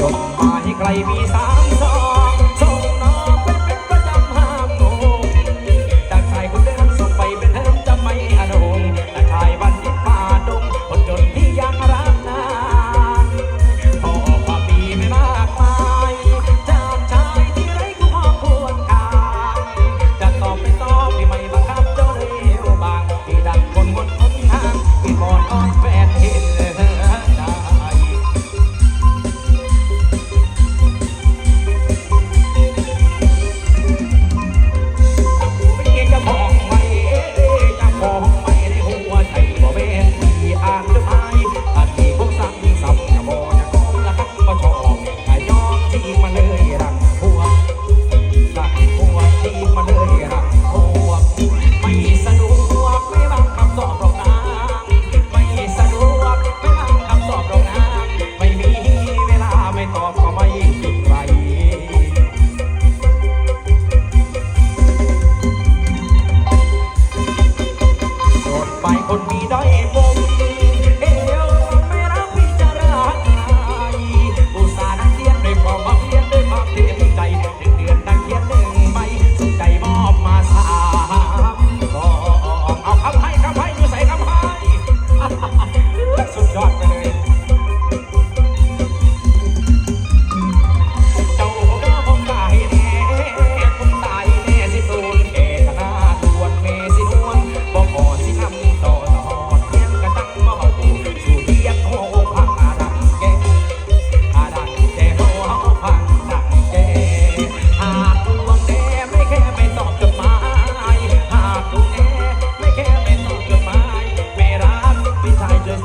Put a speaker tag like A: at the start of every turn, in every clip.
A: จบมาให้ใครมีสาม ได้อบ่ม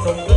A: Oh.